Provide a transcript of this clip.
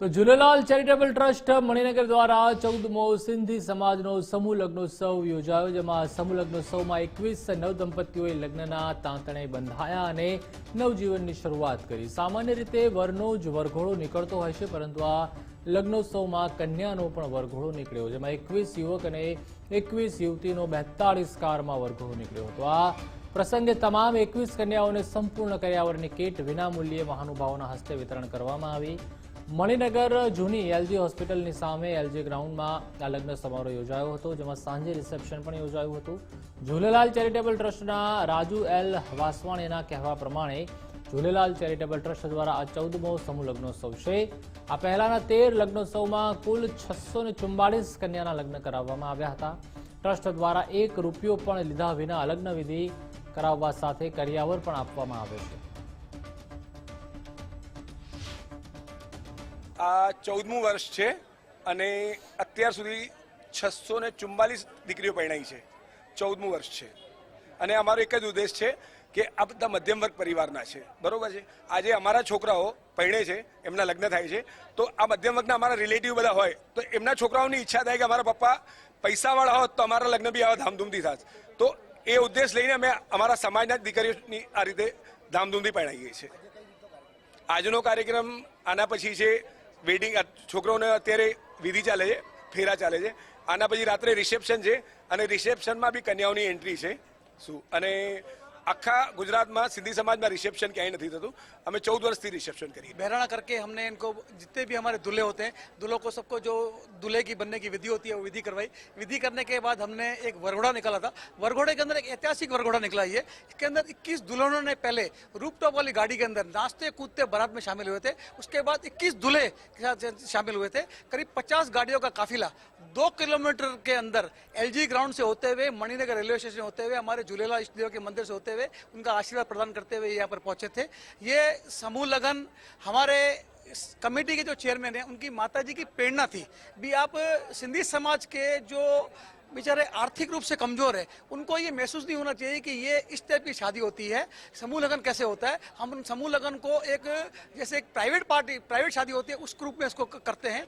તો Jhulelal charitable trust Maninagar દ્વારા ચૌદમો સિંધી સમાજનો સમૂહ લગ્નોત્સવ યોજાયો, જેમાં સમૂહ લગ્નોત્સવમાં એકવીસ નવ દંપતીઓએ લગ્નના તાંતણે બંધાયા અને નવજીવનની શરૂઆત કરી. સામાન્ય રીતે વરનો જ વરઘોડો નીકળતો હોય છે, પરંતુ આ લગ્નોત્સવમાં કન્યાનો પણ વરઘોડો નીકળ્યો, જેમાં એકવીસ યુવક અને એકવીસ યુવતીનો બેતાળીસ કારમાં વરઘોડો નીકળ્યો હતો. આ પ્રસંગે તમામ એકવીસ કન્યાઓને સંપૂર્ણ કર્યાવરની કીટ વિનામૂલ્યે મહાનુભાવોના હસ્તે વિતરણ કરવામાં આવી. મણિનગર જૂની એલજી હોસ્પિટલની સામે એલજી ગ્રાઉન્ડમાં આ લગ્ન સમારોહ યોજાયો હતો, જેમાં સાંજે રિસેપ્શન પણ યોજાયું હતું. ઝૂલેલાલ ચેરિટેબલ ટ્રસ્ટના રાજુ એલ વાસવાણીના કહેવા પ્રમાણે ઝૂલેલાલ ચેરિટેબલ ટ્રસ્ટ દ્વારા આ ચૌદમો સમૂહ લગ્નોત્સવ છે. આ પહેલાના તેર લગ્નોત્સવમાં કુલ છસો ને ચુમ્બાળીસ કન્યાના લગ્ન કરાવવામાં આવ્યા હતા. ટ્રસ્ટ દ્વારા એક રૂપિયો પણ લીધા વિના લગ્ન વિધિ કરાવવા સાથે કરિયાવર પણ આપવામાં આવે છે. આ ચૌદમું વર્ષ છે અને અત્યાર સુધી છસો ને ચુમ્બાલીસ દીકરીઓ પરણાઈ છે. ચૌદમું વર્ષ છે. અને અમારો એક જ ઉદ્દેશ છે કે આ બધા મધ્યમ વર્ગ પરિવારના છે. બરોબર છે? આજે અમારા છોકરાઓ પરણે છે, એમના લગ્ન થાય છે. તો આ મધ્યમ વર્ગના અમારા રિલેટિવ બધા હોય, તો એમના છોકરાઓની ઈચ્છા થાય કે અમારા પપ્પા પૈસાવાળા હોત તો અમારા લગ્ન બી આવા ધામધૂમથી થાત. તો એ ઉદ્દેશ લઈને અમે અમારા સમાજના દીકરીઓની આ રીતે ધામધૂમથી પરણાવીએ છીએ. આજનો કાર્યક્રમ આના પછી છે વેડિંગ છોકરાઓને અત્યારે વિધિ ચાલે છે, ફેરા ચાલે છે. આના પછી રાત્રે રિસેપ્શન છે અને રિસેપ્શનમાં બી કન્યાઓની એન્ટ્રી છે. શું? અને આખા ગુજરાતમાં સિંધી સમાજમાં રિસેપ્શન ક્યાંય નથી થતું અમે ચૌદ વર્ષથી રિસેપ્શન કરીએ बहराना करके हमने इनको जितने भी हमारे दूल्हे होते हैं दूल्हों को सबको जो दूल्हे की बनने की विधि होती है वो विधि करवाई विधि करने के बाद हमने एक वरघोड़ा निकाला था वरघोड़े के अंदर एक ऐतिहासिक वरघोड़ा निकला ये इसके अंदर 21 दुल्हनों ने पहले रूपटॉप वाली गाड़ी के अंदर नाचते कूदते बारात में शामिल हुए थे उसके बाद 21 दूल्हे के साथ शामिल हुए थे करीब 50 गाड़ियों का काफिला दो किलोमीटर के अंदर एलजी ग्राउंड से होते हुए, मणिनगर रेलवे स्टेशन होते हुए, हमारे झूलेलाल इष्ट देव के मंदिर से होते हुए, उनका आशीर्वाद प्रदान करते हुए यहाँ पर पहुँचे थे। ये समूह लगन हमारे कमेटी के जो चेयरमैन हैं, उनकी माता जी की प्रेरणा थी। भी आप सिंधी समाज के जो बेचारे आर्थिक रूप से कमज़ोर है, उनको ये महसूस नहीं होना चाहिए कि ये इस टाइप की शादी होती है। समूह लगन कैसे होता है? हम उन समूह लगन को एक, जैसे एक प्राइवेट पार्टी, प्राइवेट शादी होती है, उस रूप में इसको करते हैं।